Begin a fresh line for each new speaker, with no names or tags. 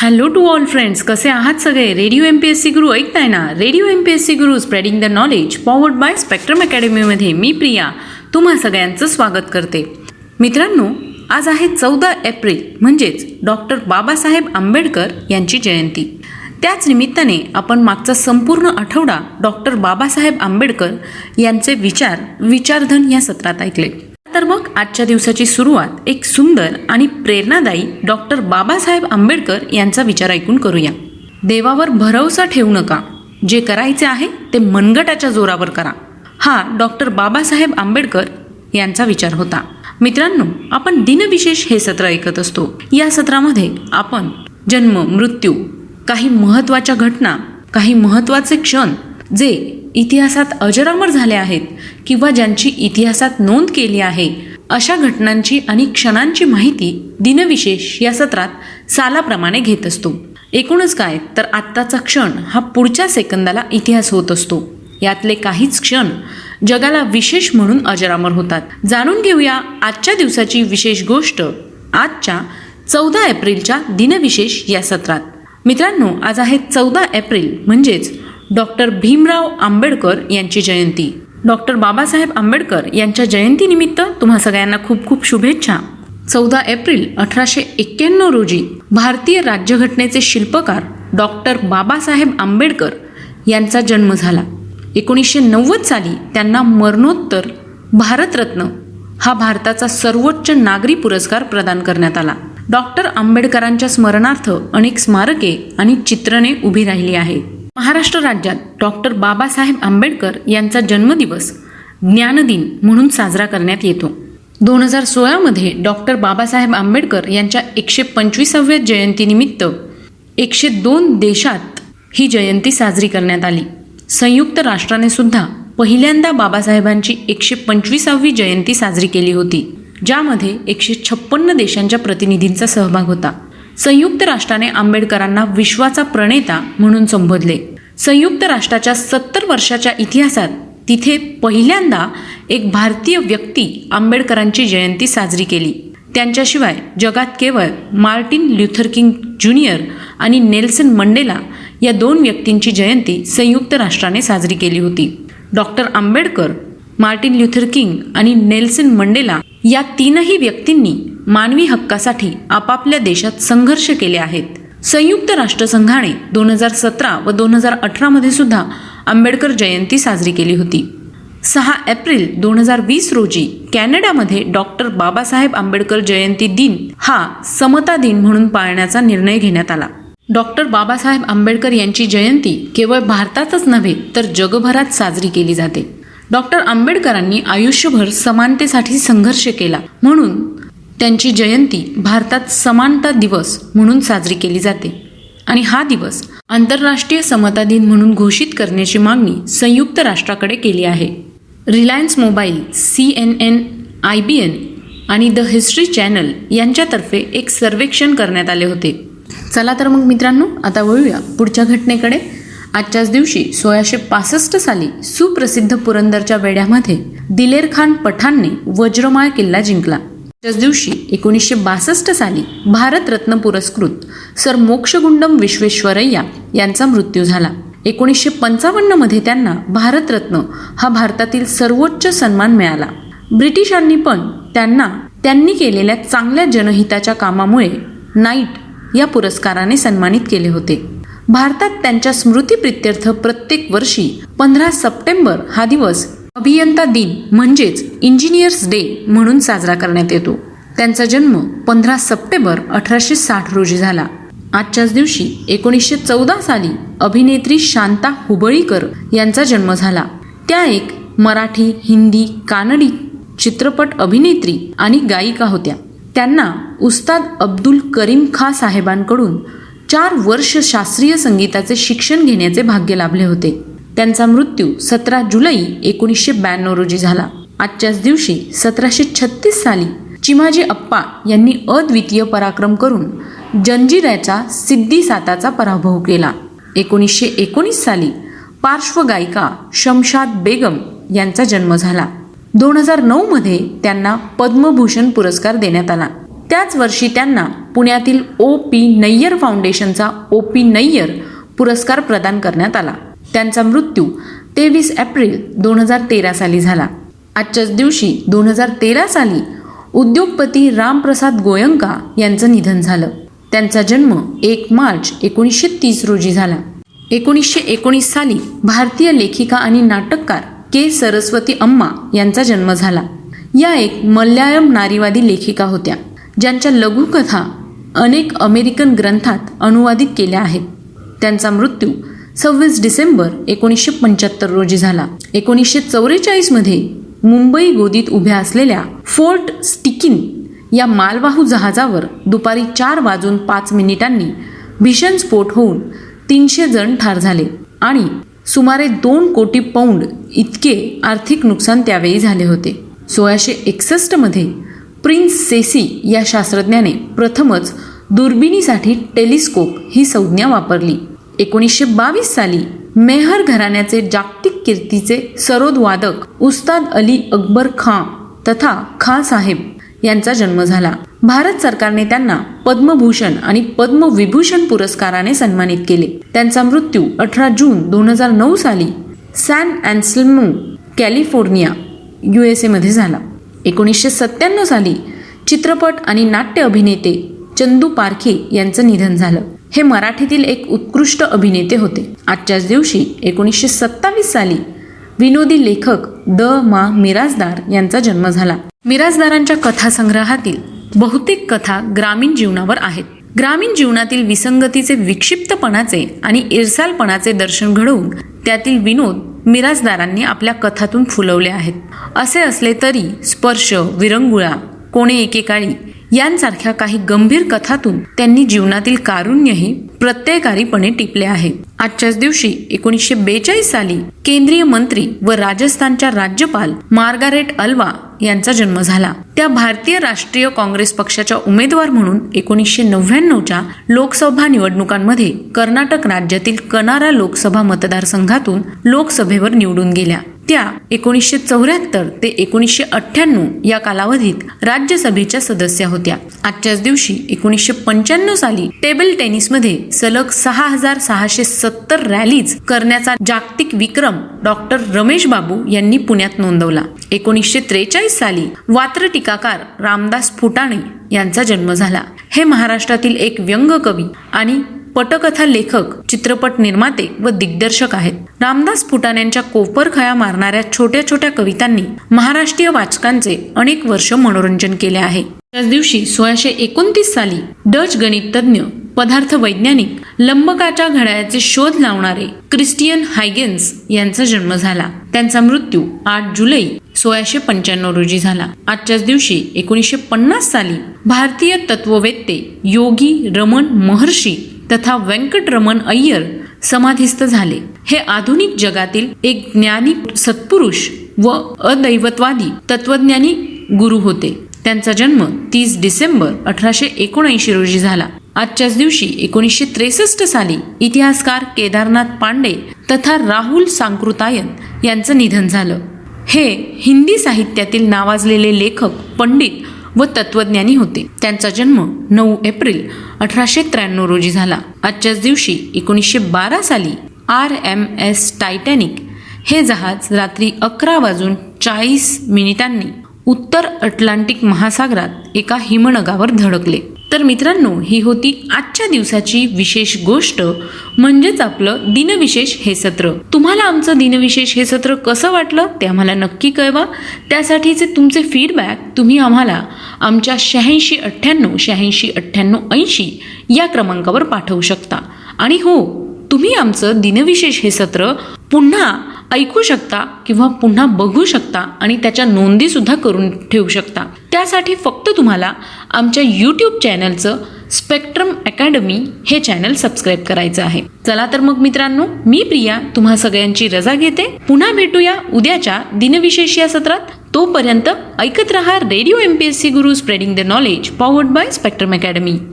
hello to all friends कसे आहात सगळे radio M P S C Guru ऐकताय ना radio M P S C Guru spreading the knowledge powered by Spectrum अकॅडमीमध्ये मी प्रिया तुम्हा सगळ्यांचं स्वागत करते मित्रांनो आज आहे चौदा एप्रिल म्हणजेच डॉक्टर बाबासाहेब आंबेडकर यांची जयंती त्याच निमित्ताने आपण मागचा संपूर्ण आठवडा डॉक्टर बाबासाहेब आंबेडकर यांचे विचार विचारधन या सत्रात ऐकले तर मग आजच्या दिवसाची सुरुवात एक सुंदर आणि प्रेरणादायी डॉक्टर बाबासाहेब आंबेडकर यांचा विचार ऐकून करूया देवावर भरवसा ठेवू नका जे करायचे आहे ते मनगटाच्या जोरावर करा हा डॉक्टर बाबासाहेब आंबेडकर यांचा विचार होता मित्रांनो आपण दिनविशेष हे सत्र ऐकत असतो या सत्रामध्ये आपण जन्म मृत्यू काही महत्त्वाच्या घटना काही महत्त्वाचे क्षण जे इतिहासात अजरामर झाले आहेत किंवा ज्यांची इतिहासात नोंद केली आहे अशा घटनांची आणि क्षणांची माहिती दिनविशेष या सत्रात सालाप्रमाणे घेत असतो एकूणच काय तर आत्ताचा क्षण हा पुढच्या सेकंदाला इतिहास होत असतो यातले काहीच क्षण जगाला विशेष म्हणून अजरामर होतात जाणून घेऊया आजच्या दिवसाची विशेष गोष्ट आजच्या चौदा एप्रिलच्या दिनविशेष या सत्रात मित्रांनो आज आहे चौदा एप्रिल म्हणजेच डॉक्टर भीमराव आंबेडकर यांची जयंती डॉक्टर बाबासाहेब आंबेडकर यांच्या जयंतीनिमित्त तुम्हा सगळ्यांना खूप खूप शुभेच्छा चौदा एप्रिल अठराशे एक्क्याण्णव रोजी भारतीय राज्यघटनेचे शिल्पकार डॉक्टर बाबासाहेब आंबेडकर यांचा जन्म झाला एकोणीसशे नव्वद साली त्यांना मरणोत्तर भारतरत्न हा भारताचा सर्वोच्च नागरी पुरस्कार प्रदान करण्यात आला डॉक्टर आंबेडकरांच्या स्मरणार्थ अनेक स्मारके आणि चित्रणे उभी राहिली आहेत महाराष्ट्र राज्यात डॉक्टर बाबासाहेब आंबेडकर यांचा जन्मदिवस ज्ञानदिन म्हणून साजरा करण्यात येतो दोन हजार सोळामध्ये डॉक्टर बाबासाहेब आंबेडकर यांच्या एकशे पंचवीसाव्या जयंतीनिमित्त एकशे दोन देशात ही जयंती साजरी करण्यात आली संयुक्त राष्ट्राने सुद्धा पहिल्यांदा बाबासाहेबांची एकशे पंचवीसावी जयंती साजरी केली होती ज्यामध्ये एकशे छप्पन्न देशांच्या प्रतिनिधींचा सहभाग होता संयुक्त राष्ट्राने आंबेडकरांना विश्वाचा प्रणेता म्हणून संबोधले संयुक्त राष्ट्राच्या सत्तर वर्षाच्या इतिहासात तिथे पहिल्यांदा एक भारतीय व्यक्ती आंबेडकरांची जयंती साजरी केली त्यांच्याशिवाय जगात केवळ मार्टिन ल्युथर किंग ज्युनियर आणि नेल्सन मंडेला या दोन व्यक्तींची जयंती संयुक्त राष्ट्राने साजरी केली होती doctor Ambedkar Martin Luther King आणि नेल्सन मंडेला या तीनही व्यक्तींनी मानवी हक्कासाठी आपापल्या देशात संघर्ष केले आहेत संयुक्त राष्ट्रसंघाने दोन हजार सतरा व दोन हजार अठरामध्ये सुद्धा आंबेडकर जयंती साजरी केली होती सहा एप्रिल दोन हजार वीस रोजी कॅनडामध्ये डॉक्टर बाबासाहेब आंबेडकर जयंती दिन हा समता दिन म्हणून पाळण्याचा निर्णय घेण्यात आला डॉक्टर बाबासाहेब आंबेडकर यांची जयंती केवळ भारतातच नव्हे तर जगभरात साजरी केली जाते डॉक्टर आंबेडकरांनी आयुष्यभर समानतेसाठी संघर्ष केला म्हणून त्यांची जयंती भारतात समानता दिवस म्हणून साजरी केली जाते आणि हा दिवस आंतरराष्ट्रीय समता दिन म्हणून घोषित करण्याची मागणी संयुक्त राष्ट्राकडे केली आहे Reliance mobile C N N I B N आणि द हिस्ट्री चॅनल यांच्यातर्फे एक सर्वेक्षण करण्यात आले होते चला तर मग मित्रांनो आता वळूया पुढच्या घटनेकडे आजच्याच दिवशी सोळाशे पासष्ट साली सुप्रसिद्ध पुरंदरच्या वेढ्यामध्ये दिलेर खान पठाणने वज्रमाळ किल्ला जिंकला आजच्याच दिवशी एकोणीसशे बासष्ट साली भारतरत्न पुरस्कृत सर मोक्षगुंडम विश्वेश्वरय्या यांचा मृत्यू झाला एकोणीसशे पंचावन्नमध्ये त्यांना भारतरत्न हा भारतातील सर्वोच्च सन्मान मिळाला ब्रिटिशांनी पण त्यांना त्यांनी केलेल्या चांगल्या जनहिताच्या कामामुळे नाईट या पुरस्काराने सन्मानित केले होते भारतात त्यांच्या स्मृतीप्रित्यर्थ प्रत्येक वर्षी पंधरा सप्टेंबर हा दिवस अभियंता दिन म्हणजेच इंजिनियर्स डे म्हणून साजरा करण्यात येतो त्यांचा जन्म पंधरा सप्टेंबर अठराशे साठ रोजी झाला आजच्याच दिवशी एकोणीसशे चौदा साली अभिनेत्री शांता हुबळीकर यांचा जन्म झाला त्या एक मराठी हिंदी कानडी चित्रपट अभिनेत्री आणि गायिका होत्या त्यांना उस्ताद अब्दुल करीम खा साहेबांकडून चार वर्ष शास्त्रीय संगीताचे शिक्षण घेण्याचे भाग्य लाभले होते त्यांचा मृत्यू सतरा जुलै एकोणीसशे ब्याण्णव रोजी झाला आजच्याच दिवशी सतराशे छत्तीस साली चिमाजी अप्पा यांनी अद्वितीय पराक्रम करून जंजिऱ्याचा सिद्धी साताचा पराभव केला एकोणीसशे एकोणीस साली पार्श्वगायिका शमशाद बेगम यांचा जन्म झाला दोन हजार नऊमध्ये त्यांना पद्मभूषण पुरस्कार देण्यात आला त्याच वर्षी त्यांना पुण्यातील ओ पी नय्यर फाउंडेशनचा ओ पी नय्यर पुरस्कार प्रदान करण्यात आला त्यांचा मृत्यू तेवीस एप्रिल दोन हजार तेरा साली झाला आजच्याच दिवशी दोन हजार तेरा साली उद्योगपती रामप्रसाद गोयंका यांचं निधन झालं त्यांचा जन्म एक मार्च एकोणीसशे तीस रोजी झाला एकोणीसशे एकोणीस साली भारतीय लेखिका आणि नाटककार के सरस्वती अम्मा यांचा जन्म झाला या एक मल्याळम नारीवादी लेखिका होत्या ज्यांच्या लघुकथा अनेक अमेरिकन ग्रंथात अनुवादित केल्या आहेत त्यांचा मृत्यू सव्वीस डिसेंबर एकोणीसशे पंच्याहत्तर रोजी झाला एकोणीसशे मध्ये मुंबई गोदीत उभ्या असलेल्या फोर्ट स्टिकिन या मालवाहू जहाजावर दुपारी चार वाजून पाच मिनिटांनी भीषण स्फोट होऊन तीनशे जण ठार झाले आणि सुमारे दोन कोटी पौंड इतके आर्थिक नुकसान त्यावेळी झाले होते सोळाशे एकसष्टमध्ये प्रिन्स सेसी या शास्त्रज्ञाने प्रथमच दुर्बिणीसाठी टेलिस्कोप ही संज्ञा वापरली एकोणीसशे बावीस साली मेहर घराण्याचे जागतिक कीर्तीचे सरोद वादक उस्ताद अली अकबर खां तथा खां साहेब यांचा जन्म झाला भारत सरकारने त्यांना पद्मभूषण आणि पद्मविभूषण पुरस्काराने सन्मानित केले त्यांचा मृत्यू अठरा जून दोन हजार नऊ साली सॅन अँसलमो कॅलिफोर्निया मध्ये झाला एकोणीसशे सत्त्याण्णव साली चित्रपट आणि नाट्य अभिनेते चंदू पारखे यांचं निधन झालं हे मराठीतील एक उत्कृष्ट अभिनेते होते आजच्याच दिवशी एकोणीसशे सत्तावीस साली विनोदी लेखक द मा मिराजदार यांचा जन्म झाला मिराजदारांच्या कथासंग्रहातील बहुतेक कथा ग्रामीण जीवनावर आहेत ग्रामीण जीवनातील विसंगतीचे विक्षिप्तपणाचे आणि इरसालपणाचे दर्शन घडवून त्यातील विनोद मिराजदारांनी आपल्या कथातून फुलवले आहेत असे असले तरी स्पर्श विरंगुळा कोणे एकेकाळी यांसारख्या काही गंभीर कथातून त्यांनी जीवनातील कारुण्यही प्रत्ययकारीपणे टिपले आहे आजच्याच दिवशी एकोणीसशे बेचाळीस साली केंद्रीय मंत्री व राजस्थानच्या राज्यपाल मार्गारेट अल्वा यांचा जन्म झाला त्या भारतीय राष्ट्रीय काँग्रेस पक्षाच्या उमेदवार म्हणून एकोणीसशे नव्याण्णवच्या लोकसभा निवडणुकांमध्ये कर्नाटक राज्यातील कनारा लोकसभा मतदारसंघातून लोकसभेवर निवडून गेल्या त्या एकोणीसशे चौऱ्याहत्तर ते एकोणीसशे अठ्ठ्याण्णव या कालावधीत राज्यसभेच्या सदस्या होत्या आजच्याच दिवशी एकोणीसशे पंच्याण्णव साली टेबल टेनिसमध्ये सलग सहा हजार सहाशे सत्तर रॅलीज करण्याचा जागतिक विक्रम डॉक्टर रमेश बाबू यांनी पुण्यात नोंदवला एकोणीसशे त्रेचाळीस साली वात्र टीकाकार रामदास फुटाणे यांचा जन्म झाला हे महाराष्ट्रातील एक व्यंग कवी आणि पटकथा लेखक चित्रपट निर्माते व दिग्दर्शक आहेत रामदास फुटाण्यांच्या कोपर खया मारणाऱ्या छोट्या छोट्या कवितांनी महाराष्ट्रीय वाचकांचे अनेक वर्ष मनोरंजन केले आहे त्याच दिवशी सोळाशे एकोणतीस साली डच तज्ज्ञ पदार्थ वैज्ञानिक लंबकाच्या घड्याचे शोध लावणारे क्रिस्टियन हायगेन्स यांचा जन्म झाला त्यांचा मृत्यू आठ जुलै सोळाशे पंच्याण्णव रोजी झाला आजच्याच दिवशी एकोणीसशे पन्नास साली भारतीय तत्ववेत्ते योगी रमण महर्षी तथा व्यंकटरमण अय्यर समाधिस्थ झाले हे आधुनिक जगातील एक ज्ञानी सत्पुरुष व अदैवतवादी तत्वज्ञानी गुरु होते त्यांचा जन्म तीस डिसेंबर अठराशे एकोणऐंशी रोजी झाला आजच्याच दिवशी एकोणीसशे त्रेसष्ट साली इतिहासकार केदारनाथ पांडे तथा राहुल सांकृतायन यांचं निधन झालं हे हिंदी साहित्यातील नावाजलेले लेखक पंडित व तत्वज्ञानी होते त्यांचा जन्म नऊ एप्रिल अठराशे त्र्याण्णव रोजी झाला आजच्याच दिवशी एकोणीसशे बारा साली आर एम एस टायटॅनिक हे जहाज रात्री अकरा वाजून चाळीस मिनिटांनी उत्तर अटलांटिक महासागरात एका हिमनगावर धडकले तर मित्रांनो ही होती आजच्या दिवसाची विशेष गोष्ट म्हणजेच आपलं दिनविशेष हे सत्र तुम्हाला आमचं दिनविशेष हे सत्र कसं वाटलं ते आम्हाला नक्की कळवा त्यासाठीचे तुमचे फीडबॅक तुम्ही आम्हाला आमच्या शहाऐंशी अठ्ठ्याण्णव शहाऐंशी अठ्ठ्याण्णव ऐंशी या क्रमांकावर पाठवू शकता आणि हो तुम्ही आमचं दिनविशेष हे सत्र पुन्हा ऐकू शकता किंवा पुन्हा बघू शकता आणि त्याच्या नोंदीसुद्धा करून ठेवू शकता त्यासाठी फक्त तुम्हाला आमच्या यूट्यूब चॅनलचं स्पेक्ट्रम अकॅडमी हे चॅनल सबस्क्राईब करायचं आहे चला तर मग मित्रांनो मी प्रिया तुम्हा सगळ्यांची रजा घेते पुन्हा भेटूया उद्याच्या दिनविशेष या सत्रात तोपर्यंत ऐकत रहा radio M P S C Guru spreading the knowledge powered by Spectrum academy